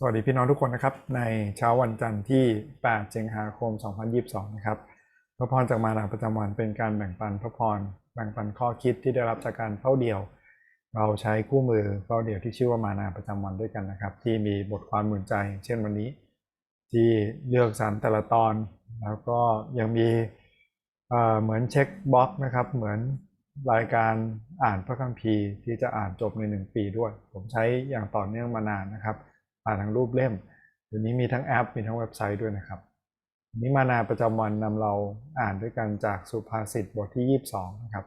สวัสดีพี่น้องทุกคนนะครับ ในเช้าวันจันทร์ที่ 8 สิงหาคม 2022 นะครับพระพรจากมานาประจำวันเป็นการแบ่งปันพระพรแบ่งปันข้อคิดที่ได้รับจากการเฝ้าเดี่ยว เราใช้คู่มือเฝ้าเดี่ยวที่ชื่อว่ามานาประจำวันด้วยกันนะครับ ที่มีบทความหมุนใจ เช่นวันนี้ ที่เลือกสรรแต่ละตอน แล้วก็ยังมีเเหมือนเช็คบล็อกนะครับ เหมือนรายการอ่านพระคัมภีร์ที่จะอ่านจบในหนึ่งปีด้วย ผมใช้อย่างต่อเนื่องมานานนะครับ อ่านทั้งรูปเล่มเดี๋ยวนี้มีทั้งแอปมีทั้งเว็บไซต์ด้วยนะครับนี้มานาประจำวันนำเราอ่านด้วยกันจากสุภาษิตบทที่ 22 นะครับ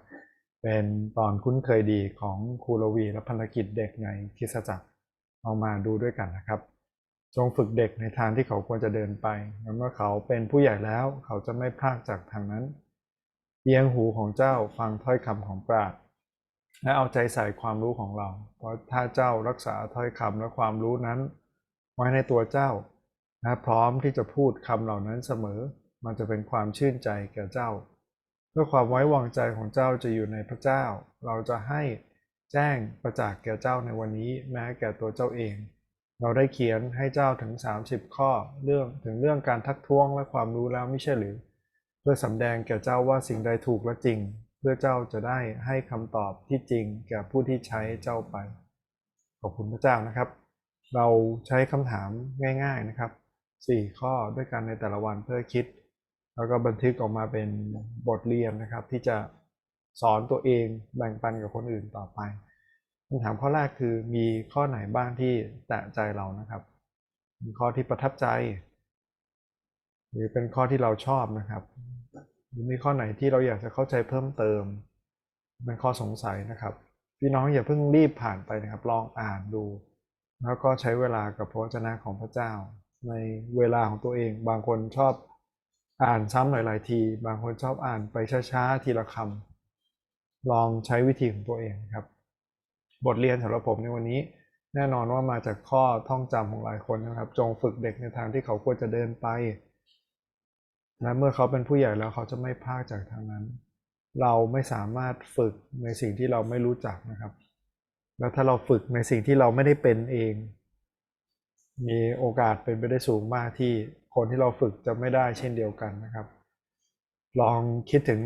เป็นตอนคุ้นเคยดีของครูรวีและพันธกิจเด็กในคิสจักรเอามาดูด้วยกันนะครับ จงฝึกเด็กในทางที่เขาควรจะเดินไปเมื่อเขาเป็นผู้ใหญ่แล้วเขาจะไม่พลากจากทางนั้นเอียงหูของเจ้าฟังถ้อยคำของปราชญ์และเอาใจใส่ความรู้ของเรา เพราะถ้าเจ้ารักษาถ้อยคำและความรู้นั้น ไว้ในตัวเจ้าและพร้อมที่จะพูดคำเหล่านั้นเสมอ มันจะเป็นความชื่นใจแก่เจ้าเพื่อความไว้วางใจของเจ้าจะอยู่ในพระเจ้า เราจะให้แจ้งประจักษ์แก่เจ้าในวันนี้แม้แก่ตัวเจ้าเอง เราได้เขียนให้เจ้าถึง 30 ข้อเรื่องถึงเรื่องการทักท้วงและความรู้แล้วไม่ใช่หรือ เพื่อสำแดงแก่เจ้าว่าสิ่งใดถูกและจริง เพื่อเจ้าจะได้ให้คำตอบที่จริงแก่ผู้ที่ใช้เจ้าไป ขอบคุณพระเจ้านะครับ เราใช้คำถามง่าย ๆนะครับ 4 ข้อด้วยกันในแต่ละวันเพื่อคิด แล้วก็บันทึกออกมาเป็นบทเรียนนะครับ ที่จะสอนตัวเองแบ่งปันกับคนอื่นต่อไปคำถามข้อแรกคือมีข้อไหนบ้างที่แตะใจเรานะครับ มีข้อที่ประทับใจ หรือเป็นข้อที่เราชอบนะครับหรือมีข้อไหนที่เราอยากจะเข้าใจเพิ่มเติมเป็นข้อสงสัยนะครับ พี่น้องอย่าเพิ่งรีบผ่านไปนะครับ ลองอ่านดู แล้วก็ใช้เวลากับพระวจนะของพระเจ้า ในเวลาของตัวเอง บางคนชอบอ่านซ้ำหลาย ๆ ที บางคนชอบอ่านไปช้า ๆ ทีละคำลองใช้วิธีของตัวเองครับ บทเรียนสำหรับผมในวันนี้ แน่นอนว่ามาจากข้อท่องจำของหลายคนนะครับ จงฝึกเด็กในทางที่เขาควรจะเดินไป และเมื่อเขาเป็นผู้ใหญ่แล้วเขาจะไม่พลาดจากทางนั้น เราไม่สามารถฝึกในสิ่งที่เราไม่รู้จักนะครับ แล้วถ้าเราฝึกในสิ่งที่เราไม่ได้เป็นเอง มีโอกาสเป็นไปได้สูงมากที่คนที่เราฝึกจะไม่ได้เช่นเดียวกันนะครับ ลองคิดถึง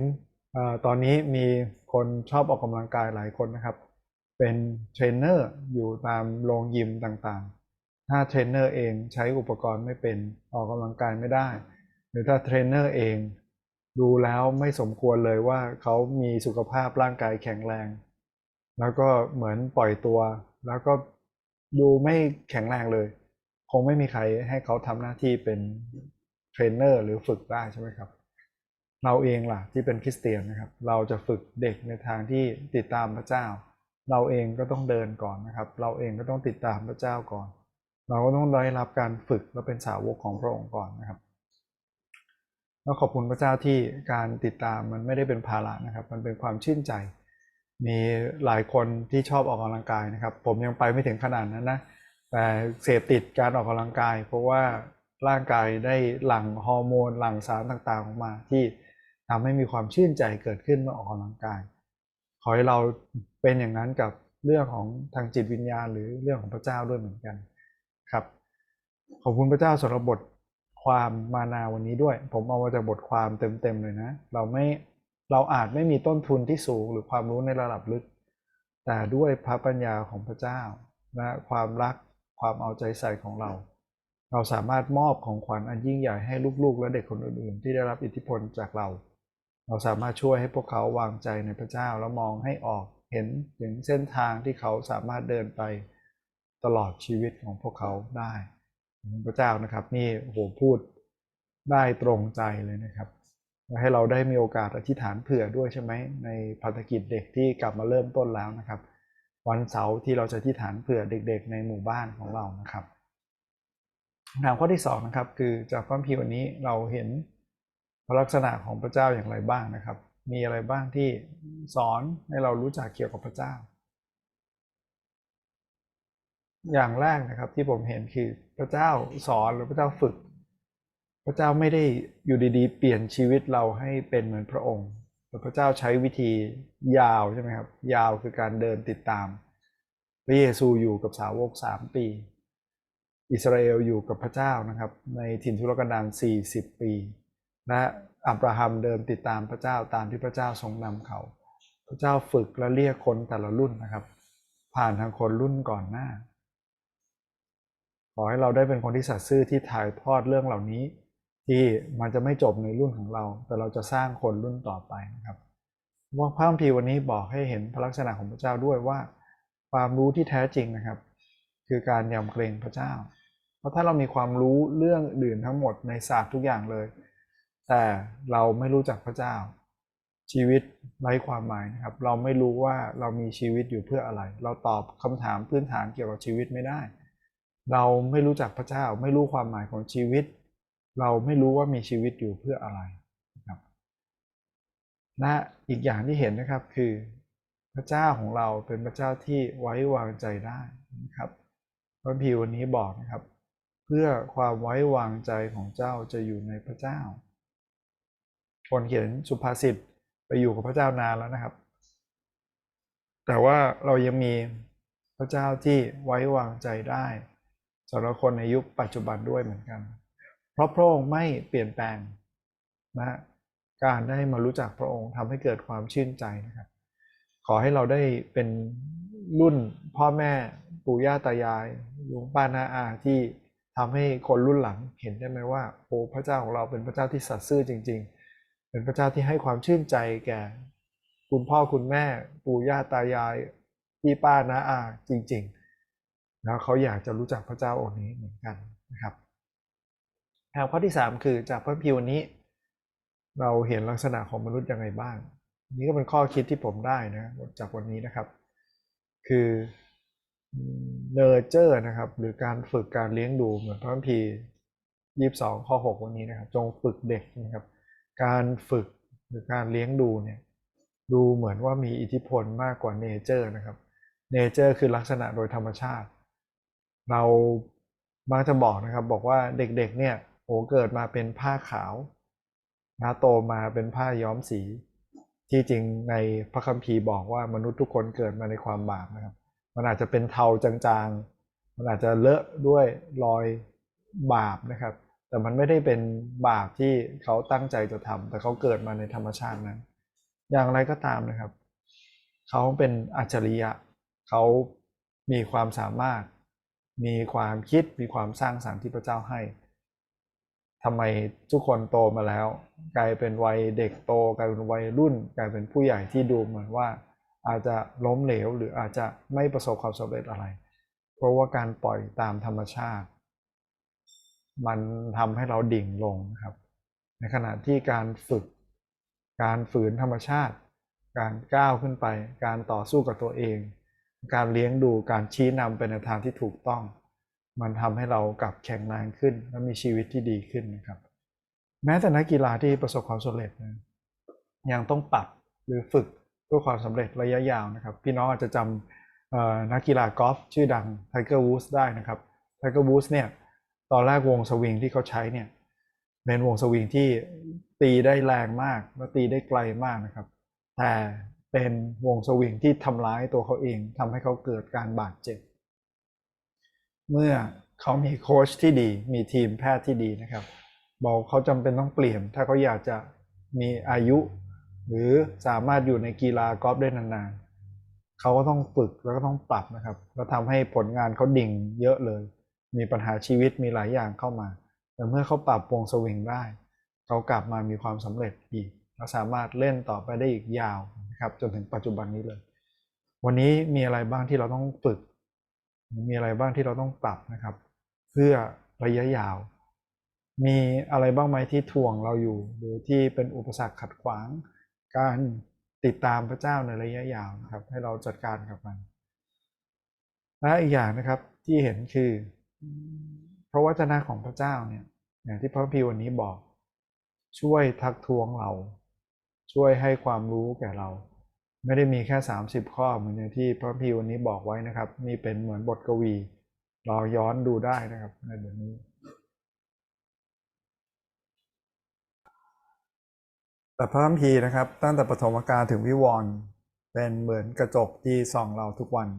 อตอนนี้มีคนชอบออกกำลังกายหลายคนนะครับ เป็นเทรนเนอร์อยู่ตามโรงยิมต่างๆ ถ้าเทรนเนอร์เองใช้อุปกรณ์ไม่เป็นออกกำลังกายไม่ได้ หรือถ้าเทรนเนอร์เองดูแล้วไม่สมควรเลยว่าเขามีสุขภาพร่างกายแข็งแรง แล้วก็เหมือนปล่อยตัว แล้วก็ดูไม่แข็งแรงเลย คงไม่มีใครให้เขาทำหน้าที่เป็นเทรนเนอร์หรือฝึกได้ใช่ไหมครับ เราเองล่ะที่เป็นคริสเตียนนะครับ เราจะฝึกเด็กในทางที่ติดตามพระเจ้า เราเองก็ต้องเดินก่อนนะครับ เราเองก็ต้องติดตามพระเจ้าก่อน เราก็ต้องได้รับการฝึกและเป็นสาวกของพระองค์ก่อนนะครับแล้วขอบคุณพระเจ้าที่การติดตามมันไม่ได้เป็นภาระนะครับ มันเป็นความชื่นใจ มีหลายคนที่ชอบออกกำลังกายนะครับ ผมยังไปไม่ถึงขนาดนั้นนะแต่เสพติดการออกกำลังกาย เพราะว่าร่างกายได้หลั่งฮอร์โมนหลั่งสารต่างๆออกมา ที่ทำให้มีความชื่นใจเกิดขึ้นเมื่อออกกำลังกาย ขอให้เราเป็นอย่างนั้นกับเรื่องของทางจิตวิญญาณ หรือเรื่องของพระเจ้าด้วยเหมือนกันครับขอบคุณพระเจ้าสำหรับบทความมานาวันนี้ด้วย ผมเอามาจากบทความเต็มๆเลยนะ เราไม่ เราอาจไม่มีต้นทุนที่สูงหรือความรู้ในระดับลึก แต่ด้วยพระปัญญาของพระเจ้าและความรักความเอาใจใส่ของเรา เราสามารถมอบของขวัญอันยิ่งใหญ่ให้ลูกๆ และเด็กคนอื่นๆ ที่ได้รับอิทธิพลจากเรา เราสามารถช่วยให้พวกเขาวางใจในพระเจ้าแล้วมองให้ออกเห็นถึงเส้นทางที่เขาสามารถเดินไปตลอดชีวิตของพวกเขาได้พระเจ้านะครับนี่โหพูดได้ตรงใจเลยนะครับ ให้เราได้มีโอกาสอธิษฐานเผื่อด้วยใช่ไหมในภารกิจเด็กที่กลับมาเริ่มต้นแล้วนะครับ วันเสาร์ที่เราจะอธิษฐานเผื่อเด็ก ๆ ในหมู่บ้านของเรานะครับคำถามข้อที่สองนะครับคือจากพระคัมภีวันนี้เราเห็นพระลักษณะของพระเจ้าอย่างไรบ้างนะครับ มีอะไรบ้างที่สอนให้เรารู้จักเกี่ยวกับพระเจ้า อย่างแรกนะครับที่ผมเห็นคือพระเจ้าสอนหรือพระเจ้าฝึก พระเจ้าไม่ได้อยู่ดีๆ เปลี่ยนชีวิตเราให้เป็นเหมือนพระองค์แต่พระเจ้าใช้วิธียาวใช่ไหมครับ ยาวคือการเดินติดตาม พระเยซูอยู่กับสาวกสามปี อิสราเอลอยู่กับพระเจ้านะครับ ในถิ่นทุรกันดาร40 ปี และอับราฮัมเดินติดตามพระเจ้าตามที่พระเจ้าทรงนำเขา พระเจ้าฝึกและเรียกคนแต่ละรุ่นนะครับ ผ่านทางคนรุ่นก่อนหน้า ขอให้เราได้เป็นคนที่สัตย์ซื่อที่ถ่ายทอดเรื่องเหล่านี้ ที่มันจะไม่จบในรุ่นของเรา แต่เราจะสร้างคนรุ่นต่อไปนะครับว่าพระคัมภีร์วันนี้บอกให้เห็นพระลักษณะของพระเจ้าด้วยว่า ความรู้ที่แท้จริงนะครับ คือการยำเกรงพระเจ้า เพราะถ้าเรามีความรู้เรื่องอื่นทั้งหมดในศาสตร์ทุกอย่างเลย แต่เราไม่รู้จักพระเจ้า ชีวิตไร้ความหมายนะครับ เราไม่รู้ว่าเรามีชีวิตอยู่เพื่ออะไร เราตอบคำถามพื้นฐานเกี่ยวกับชีวิตไม่ได้ เราไม่รู้จักพระเจ้า ไม่รู้ความหมายของชีวิต เราไม่รู้ว่ามีชีวิตอยู่เพื่ออะไรนะครับและอีกอย่างที่เห็นนะครับคือพระเจ้าของเราเป็นพระเจ้าที่ไว้วางใจได้นะครับพระพีวันนี้บอกนะครับ เพื่อความไว้วางใจของเจ้าจะอยู่ในพระเจ้า คนเขียนสุภาษิตไปอยู่กับพระเจ้านานแล้วนะครับ แต่ว่าเรายังมีพระเจ้าที่ไว้วางใจได้สำหรับคนในยุคปัจจุบันด้วยเหมือนกัน เพราะพระองค์ไม่เปลี่ยนแปลงนะการได้มารู้จักพระองค์ทำให้เกิดความชื่นใจนะครับ ขอให้เราได้เป็นรุ่นพ่อแม่ปู่ย่าตายายลุงป้าน้าอาที่ทำให้คนรุ่นหลังเห็นได้ไหมว่าโอ้พระเจ้าของเราเป็นพระเจ้าที่สัตย์ซื่อจริง ๆ เป็นพระเจ้าที่ให้ความชื่นใจแก่ คุณพ่อคุณแม่ ปู่ย่าตายายพี่ป้าน้าอาจริง ๆ แล้วเขาอยากจะรู้จักพระเจ้าองค์นี้เหมือนกันนะครับ แถวข้อที่สามคือจากพระพิวนี้ เราเห็นลักษณะของมนุษย์ยังไงบ้าง นี่ก็เป็นข้อคิดที่ผมได้นะจากวันนี้นะครับ คือเนอร์เจอร์นะครับ หรือการฝึกการเลี้ยงดูเหมือนพระคัมภียี่สิบสองข้อหกวันนี้นะครับ จงฝึกเด็กนะครับ การฝึกหรือการเลี้ยงดูเนี่ยดูเหมือนว่ามีอิทธิพลมากกว่าเนเจอร์นะครับเนเจอร์คือลักษณะโดยธรรมชาติ เราบางจะบอกนะครับบอกว่าเด็กๆเนี่ย โอ้เกิดมาเป็นผ้าขาวนะโตมาเป็นผ้าย้อมสี ที่จริงในพระคัมภีร์บอกว่ามนุษย์ทุกคนเกิดมาในความบาปนะครับ มันอาจจะเป็นเทาจางๆ มันอาจจะเลอะด้วยรอยบาปนะครับ แต่มันไม่ได้เป็นบาปที่เขาตั้งใจจะทำแต่เขาเกิดมาในธรรมชาตินั้น อย่างไรก็ตามนะครับ เขาเป็นอัจฉริยะ เขามีความสามารถ มีความคิด มีความสร้างสรรค์ที่พระเจ้าให้ ทำไมทุกคนโตมาแล้ว กลายเป็นวัยเด็กโต กลายเป็นวัยรุ่น กลายเป็นผู้ใหญ่ที่ดูเหมือนว่า อาจจะล้มเหลวหรืออาจจะไม่ประสบความสำเร็จอะไร เพราะว่าการปล่อยตามธรรมชาติ มันทำให้เราดิ่งลงครับ ในขณะที่การฝึก การฝืนธรรมชาติ การก้าวขึ้นไป การต่อสู้กับตัวเอง การเลี้ยงดูการชี้นำไปในทางที่ถูกต้อง มันทำให้เรากลับแข็งแรงขึ้น และมีชีวิตที่ดีขึ้นนะครับ แม้แต่นักกีฬาที่ประสบความสำเร็จนะยังต้องปรับหรือฝึกเพื่อความสำเร็จระยะยาวนะครับ พี่น้องอาจจะจำนักกีฬากอล์ฟชื่อดังไทเกอร์วูดส์ได้นะครับไทเกอร์วูดส์เนี่ยตอนแรกวงสวิงที่เขาใช้เนี่ยเป็นวงสวิงที่ตีได้แรงมากและตีได้ไกลมากนะครับ แต่เป็นวงสวิงที่ทำร้ายตัวเขาเองทำให้เขาเกิดการบาดเจ็บ เมื่อเขามีโค้ชที่ดี มีทีมแพทย์ที่ดีนะครับบอกเขาจำเป็นต้องเปลี่ยน ถ้าเขาอยากจะมีอายุ หรือสามารถอยู่ในกีฬากอล์ฟได้นานๆเขาก็ต้องฝึกแล้วก็ต้องปรับนะครับแล้วทำให้ผลงานเขาดิ่งเยอะเลย มีปัญหาชีวิตมีหลายอย่างเข้ามา แต่เมื่อเขาปรับวงสวิงได้เขากลับมามีความสำเร็จอีกและสามารถเล่นต่อไปได้อีกยาวนะครับจนถึงปัจจุบันนี้เลย วันนี้มีอะไรบ้างที่เราต้องฝึก มีอะไรบ้างที่เราต้องปรับนะครับ เพื่อระยะยาว มีอะไรบ้างไหมที่ทวงเราอยู่ หรือที่เป็นอุปสรรคขัดขวาง การติดตามพระเจ้าในระยะยาวนะครับ ให้เราจัดการกับมัน และอีกอย่างนะครับที่เห็นคือพระวจนะของพระเจ้าเนี่ยอย่างที่พระพีวันนี้บอก ช่วยทักท้วงเรา ช่วยให้ความรู้แก่เรา ไม่ได้มีแค่ 30 ข้อเหมือนอย่างที่พระพีวันนี้บอกไว้นะครับนี่เป็นเหมือนบทกวี เราย้อนดูได้นะครับในบทนี้แต่พระคัมภีร์นะครับ ตั้งแต่ปฐมกาลถึงวิวรณ์เป็นเหมือนกระจกที่ส่องเราทุกวัน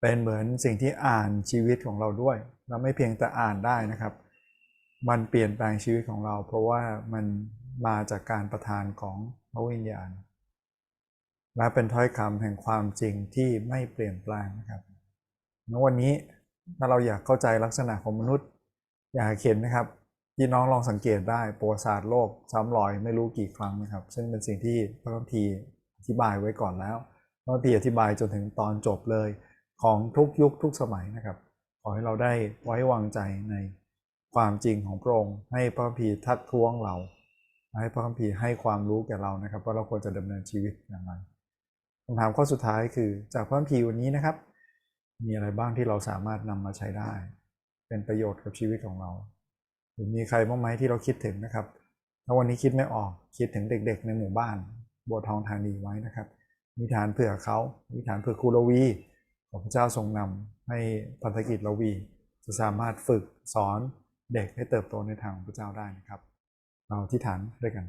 เป็นเหมือนสิ่งที่อ่านชีวิตของเราด้วยและไม่เพียงแต่อ่านได้นะครับ มันเปลี่ยนแปลงชีวิตของเรา เพราะว่ามันมาจากการประทานของพระวิญญาณ และเป็นถ้อยคำแห่งความจริงที่ไม่เปลี่ยนแปลงนะครับณวันนี้ถ้าเราอยากเข้าใจลักษณะของมนุษย์ อยากเห็นนะครับพี่น้องลองสังเกตได้ประวัติศาสตร์โลกซ้ำรอยไม่รู้กี่ครั้งนะครับ ซึ่งเป็นสิ่งที่พระคัมภีร์อธิบายไว้ก่อนแล้วพระคัมภีร์อธิบายจนถึงตอนจบเลย ของทุกยุคทุกสมัยนะครับ ขอให้เราได้ไว้วางใจในความจริงของพระองค์ให้พระคัมภีร์ทักท้วงเรา ให้พระคัมภีร์ให้ความรู้แก่เรานะครับ ว่าเราควรจะดำเนินชีวิตอย่างไร คำถามข้อสุดท้ายคือจากพระคัมภีร์วันนี้นะครับ มีอะไรบ้างที่เราสามารถนำมาใช้ได้ เป็นประโยชน์กับชีวิตของเรา หรือมีใครบ้างไหมที่เราคิดถึงนะครับ ถ้าวันนี้คิดไม่ออกคิดถึงเด็ก ๆ ในหมู่บ้านบัวทองธานีไว้นะครับมีฐานเผื่อเขามีฐานเผื่อครูลวีขอพระเจ้าทรงนำให้พันธกิจลวี จะสามารถฝึกสอนเด็กให้เติบโตในทางของพระเจ้าได้นะครับ เราที่ฐานด้วยกัน